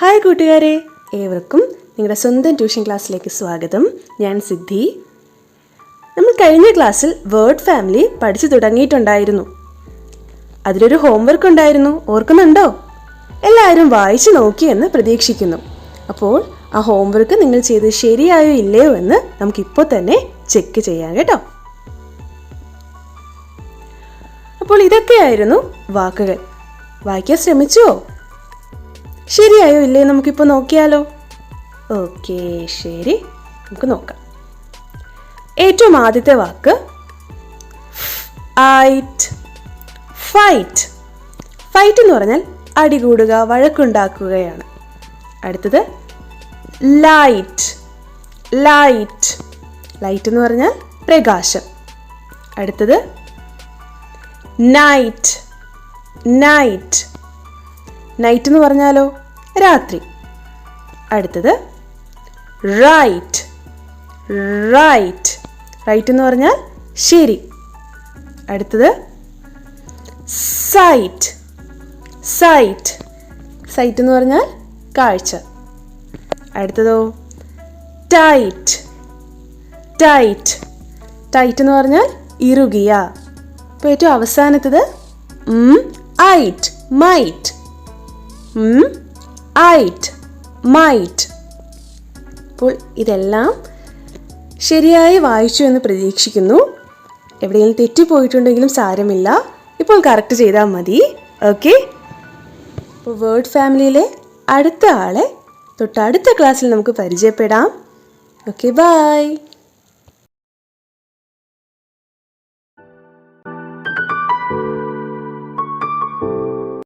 കൂട്ടുകാരെ ഏവർക്കും നിങ്ങളുടെ സ്വന്തം ട്യൂഷൻ ക്ലാസ്സിലേക്ക് സ്വാഗതം. ഞാൻ സിദ്ധി. നമ്മൾ കഴിഞ്ഞ ക്ലാസ്സിൽ വേർഡ് ഫാമിലി പഠിച്ചു തുടങ്ങിയിട്ടുണ്ടായിരുന്നു. അതിലൊരു ഹോംവർക്ക് ഉണ്ടായിരുന്നു. ഓർക്കുന്നുണ്ടോ? എല്ലാവരും വായിച്ചു നോക്കിയെന്ന് പ്രതീക്ഷിക്കുന്നു. അപ്പോൾ ആ ഹോംവർക്ക് നിങ്ങൾ ചെയ്ത് ശരിയായോ ഇല്ലയോ എന്ന് നമുക്കിപ്പോൾ തന്നെ ചെക്ക് ചെയ്യാം കേട്ടോ. അപ്പോൾ ഇതൊക്കെയായിരുന്നു വാക്കുകൾ. വായിക്കാൻ ശ്രമിച്ചുവോ ശരിയായോ? ഇല്ലേ? നമുക്കിപ്പോൾ നോക്കിയാലോ? ഓക്കെ ശരി. നമുക്ക് നോക്കാം. ഏറ്റവും ആദ്യത്തെ വാക്ക് ഐറ്റ് ഫൈറ്റ്. ഫൈറ്റ് എന്ന് പറഞ്ഞാൽ അടികൂടുക വഴക്കുണ്ടാക്കുകയാണ്. അടുത്തത് ലൈറ്റ് ലൈറ്റ്. ലൈറ്റ് എന്ന് പറഞ്ഞാൽ പ്രകാശം. അടുത്തത് നൈറ്റ് നൈറ്റ്. നൈറ്റ് എന്ന് പറഞ്ഞാലോ? രാത്രി. അടുത്തത് റൈറ്റ് റൈറ്റ് റൈറ്റ് എന്ന് പറഞ്ഞാൽ ശരി. അടുത്തത് സൈറ്റ് സൈറ്റ് സൈറ്റ് എന്ന് പറഞ്ഞാൽ കാഴ്ച. അടുത്തതോ ടൈറ്റ് ടൈറ്റ് ടൈറ്റ് എന്ന് പറഞ്ഞാൽ ഇറുകിയ. അപ്പോൾ ഏറ്റവും അവസാനത്തത് ഐറ്റ് മൈറ്റ് ഐറ്റ് മൈറ്റ്. അപ്പോൾ ഇതെല്ലാം ശരിയായി വായിച്ചു എന്ന് പ്രതീക്ഷിക്കുന്നു. എവിടെയെങ്കിലും തെറ്റിപ്പോയിട്ടുണ്ടെങ്കിലും സാരമില്ല. ഇപ്പോൾ കറക്റ്റ് ചെയ്താൽ മതി. ഓക്കെ അപ്പോൾ വേർഡ് ഫാമിലിയിലെ അടുത്ത ആളെ തൊട്ടടുത്ത ക്ലാസ്സിൽ നമുക്ക് പരിചയപ്പെടാം. Okay bye